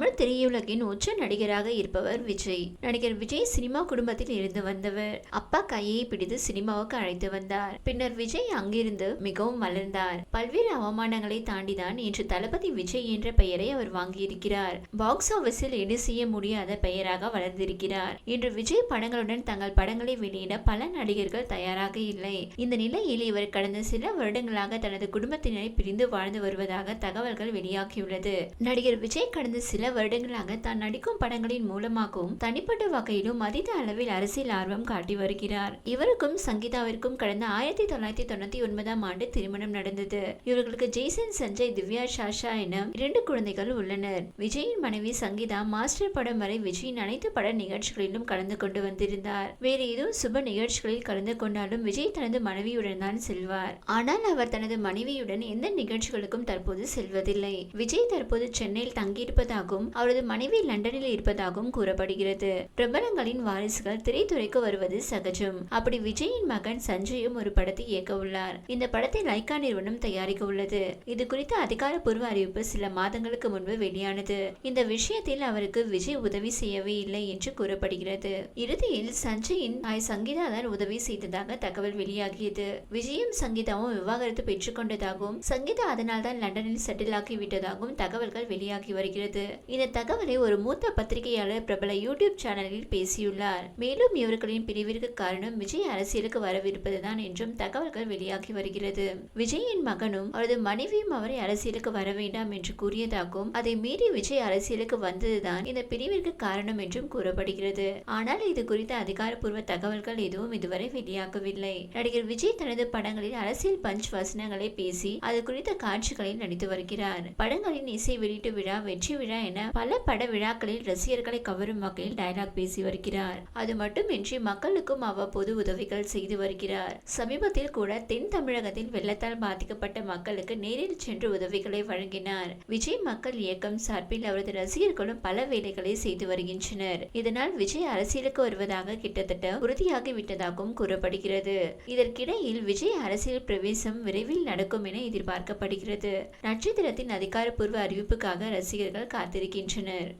தமிழ் திரையுலகின் உச்ச நடிகராக இருப்பவர் விஜய். நடிகர் விஜய் சினிமா குடும்பத்தில் இருந்து வந்தவர். அப்பா கையை பிடித்து சினிமாவுக்கு அழைத்து வந்தார். பின்னர் விஜய் அங்கிருந்து மிகவும் வளர்ந்தார். பல்வேறு அவமானங்களை தாண்டிதான் இன்று தளபதி விஜய் என்ற பெயரை அவர் வாங்கியிருக்கிறார். பாக்ஸ் ஆபீஸில் ஈடு செய்ய முடியாத பெயராக வளர்ந்திருக்கிறார். இன்று விஜய் படங்களுடன் தங்கள் படங்களை வெளியிட பல நடிகர்கள் தயாராக இல்லை. இந்த நிலையில் இவர் கடந்த சில வருடங்களாக தனது குடும்பத்தினரை பிரிந்து வாழ்ந்து வருவதாக தகவல்கள் வெளியாகியுள்ளது. நடிகர் விஜய் கடந்த சில வருடங்களாக தான் நடிக்கும் படங்களின் மூலமாகவும் தனிப்பட்ட வகையிலும் அதிக அளவில் அரசியல் ஆர்வம் காட்டி வருகிறார். இவருக்கும் சங்கீதாவிற்கும் கடந்த ஆயிரத்தி தொள்ளாயிரத்தி தொண்ணூத்தி ஒன்பதாம் ஆண்டு திருமணம் நடந்தது. இவர்களுக்கு ஜெய்சன் சஞ்சய் திவ்யா ஷாஷா என இரண்டு குழந்தைகள் உள்ளனர். விஜயின் மனைவி சங்கீதா மாஸ்டர் படம் வரை விஜயின் அனைத்து பட நிகழ்ச்சிகளிலும் கலந்து கொண்டு வந்திருந்தார். வேறு ஏதும் சுப நிகழ்ச்சிகளில் கலந்து கொண்டாலும் விஜய் தனது மனைவியுடன் தான் செல்வார். ஆனால் அவர் தனது மனைவியுடன் எந்த நிகழ்ச்சிகளுக்கும் தற்போது செல்வதில்லை. விஜய் தற்போது சென்னையில் தங்கியிருப்பதாகவும் அவரது மனைவி லண்டனில் இருப்பதாகவும் கூறப்படுகிறது. பிரபலங்களின் வாரிசுகள் திரைத்துறைக்கு வருவது சகஜம். அப்படி விஜயின் மகன் சஞ்சயும் ஒரு படத்தை இயக்க உள்ளார். இந்த படத்தை லைக்கா நிறுவனம் தயாரிக்க உள்ளது. இது குறித்த அதிகாரப்பூர்வ அறிவிப்பு சில மாதங்களுக்கு முன்பு வெளியானது. இந்த விஷயத்தில் அவருக்கு விஜய் உதவி செய்யவே இல்லை என்று கூறப்படுகிறது. இறுதியில் சஞ்சயின் தாய் சங்கீதா தான் உதவி செய்ததாக தகவல் வெளியாகியது. விஜயும் சங்கீதாவும் விவாகரத்து பெற்றுக்கொண்டதாகவும் சங்கீதா அதனால் தான் லண்டனில் செட்டில் ஆகிவிட்டதாகவும் தகவல்கள் வெளியாகி வருகிறது. இந்த தகவலை ஒரு மூத்த பத்திரிகையாளர் பிரபல யூடியூப் சேனலில் பேசியுள்ளார். மேலும் இவர்களின் பிரிவிற்கு காரணம் விஜய் அரசியலுக்கு வரவிருப்பதுதான் என்றும் தகவல்கள் வெளியாகி வருகிறது. விஜயின் மகனும் அவரது மனைவியும் அவரை அரசியலுக்கு வர வேண்டாம் என்று கூறியதாகவும் அதை மீறி விஜய் அரசியலுக்கு வந்ததுதான் இந்த பிரிவிற்கு காரணம் என்றும் கூறப்படுகிறது. ஆனால் இது குறித்த அதிகாரப்பூர்வ தகவல்கள் எதுவும் இதுவரை வெளியாகவில்லை. நடிகர் விஜய் தனது படங்களில் அரசியல் பஞ்ச் வசனங்களை பேசி அது குறித்த காட்சிகளில் நடித்து வருகிறார். படங்களின் இசை வெளியீட்டு விழா வெற்றி விழா என பல பட விழாக்களில் ரசிகர்களை கவரும் வகையில் டயலாக் பேசி வருகிறார். அது மட்டுமின்றி மக்களுக்கும் அவ்வப்போது உதவிகள் செய்து வருகிறார். சமீபத்தில் கூட தென் தமிழகத்தில் வெள்ளத்தால் பாதிக்கப்பட்ட மக்களுக்கு நேரில் சென்று உதவிகளை வழங்கினார். விஜய் மக்கள் இயக்கம் சார்பில் அவரது ரசிகர்களும் பல வேலைகளை செய்து வருகின்றனர். இதனால் விஜய் அரசியலுக்கு வருவதாக கிட்டத்தட்ட உறுதியாகிவிட்டதாகவும் கூறப்படுகிறது. இதற்கிடையில் விஜய் அரசியல் பிரவேசம் விரைவில் நடக்கும் என எதிர்பார்க்கப்படுகிறது. நட்சத்திரத்தின் அதிகாரப்பூர்வ அறிவிப்புக்காக ரசிகர்கள் இருக்கின்றனர்.